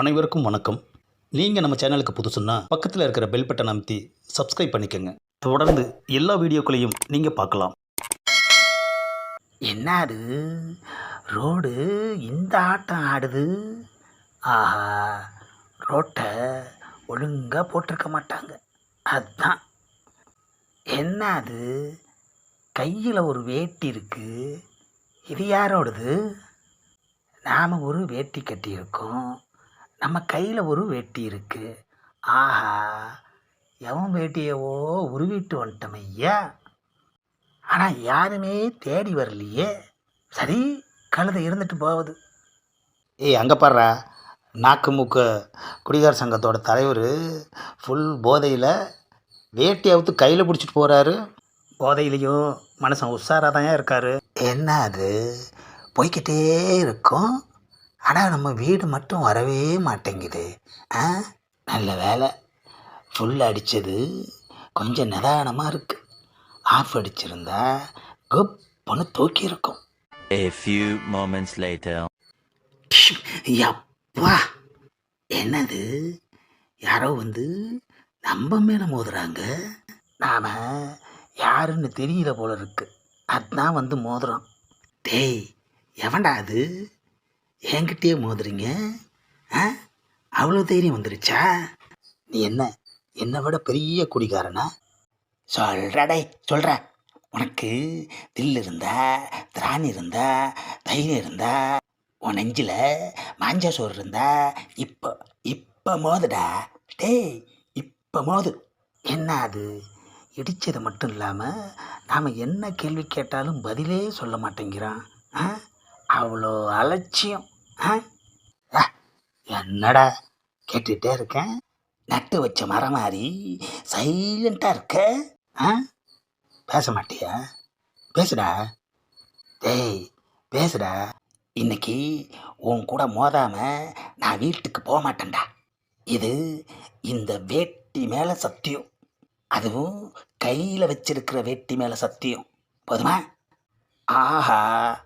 அனைவருக்கும் வணக்கம். நீங்கள் நம்ம சேனலுக்கு புதுசுன்னா பக்கத்தில் இருக்கிற பெல் பட்டன் அமைத்தி சப்ஸ்கிரைப் பண்ணிக்கோங்க. தொடர்ந்து எல்லா வீடியோக்களையும் நீங்கள் பார்க்கலாம். என்னது ரோடு இந்த ஆட்டம் ஆடுது? ஆஹா ரோட்டை ஒழுங்காக போட்டிருக்க மாட்டாங்க. அதுதான் என்ன அது? கையில் ஒரு வேட்டி இருக்குது இது யாரோடது? நாம் ஒரு வேட்டி கட்டியிருக்கோம். நம்ம கையில் ஒரு வேட்டி இருக்கு. ஆஹா எவன் வேட்டியவோ உருவிட்டு வந்துட்டோம் ஐயா. ஆனால் யாருமே தேடி வரலையே. சரி கழுதை இருந்துட்டு போகுது. ஏய் அங்கே பாடுறா நாக்கு மூக்கு குடிகார சங்கத்தோட தலைவர் ஃபுல் போதையில் வேட்டி அவுத்து கையில் பிடிச்சிட்டு போகிறாரு போதையிலையும் மனுஷன் உஷாராக தான் இருக்காரு. என்ன அது? போய்க்கிட்டே இருக்கும். ஆனால் நம்ம வீடு மட்டும் வரவே மாட்டேங்குது. ஆ நல்ல வேலை. ஃபுல் அடித்தது கொஞ்சம் நிதானமாக இருக்கு. ஆஃப் அடிச்சிருந்தா குப்புன்னு தூக்கி இருக்கும் A few moments later. யப்பா என்னது? யாரோ வந்து நம்ம மேலே மோதுறாங்க. நாம யாருன்னு தெரியல போல இருக்கு. அதான் வந்து மோதுறோம். டேய் எவன்டா அது? என்கிட்டயே மோதுறீங்க? ஆ? அவ்வளோ தைரியம் வந்துருச்சா? நீ என்ன என்னை விட பெரிய குடிகாரனா? சொல்கிறடே சொல்கிற உனக்கு தில் இருந்தா திராணி இருந்தா தைரியம் இருந்தா உன் நெஞ்சில் மாஞ்சா சோறு இருந்தா இப்போ இப்போ மோதுடா. டேய் இப்போ மோது. என்ன அது? இடித்தது மட்டும் இல்லாமல் நாம் என்ன கேள்வி கேட்டாலும் பதிலே சொல்ல மாட்டேங்கிறான். ஆ? அவ்வளோ அலட்சியம். என்னடா கேட்டுகிட்டே இருக்கேன்? நட்டு வச்ச மரம் மாதிரி சைலண்ட்டாக இருக்க? ஆ? பேச மாட்டியா? பேசுடா. டேய் பேசுடா. இன்னைக்கு உன் கூட மோதாம நான் வீட்டுக்கு போக மாட்டேன்டா. இது இந்த வேட்டி மேலே சத்தியம். அதுவும் கையில் வச்சிருக்கிற வேட்டி மேலே சத்தியம். போதுமா? ஆஹா.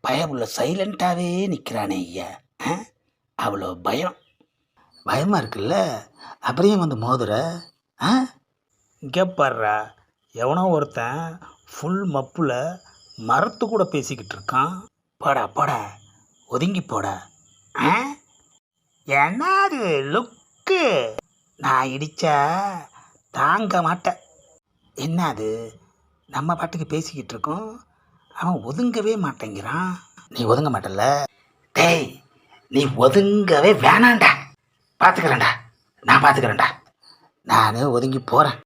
பயமுள்ள சைலண்ட்டாகவே நிற்கிறானே ஐயா. ஆ? அவ்வளோ பயம். பயமாக இருக்குல்ல? அப்புறம் வந்து மோதுற? ஆ? இங்கே பாடுறா எவனோ ஒருத்தன் ஃபுல் மப்பில் மரத்து கூட பேசிக்கிட்டு இருக்கான். போடா போடா. ஒதுங்கி போடா. ஆ? என்னது லுக்கு நான் இடிச்சா தாங்க மாட்டேன். என்னது? நம்ம பாட்டுக்கு பேசிக்கிட்டு இருக்கோம். அவன் ஒதுங்கவே மாட்டேங்கிறான். நீ ஒதுங்க மாட்டல்ல. டேய் நீ ஒதுங்கவே வேணாம்டா. பார்த்துக்கிறேன்டா நான் பார்த்துக்கிறேன்டா நான் ஒதுங்கி போகிறேன்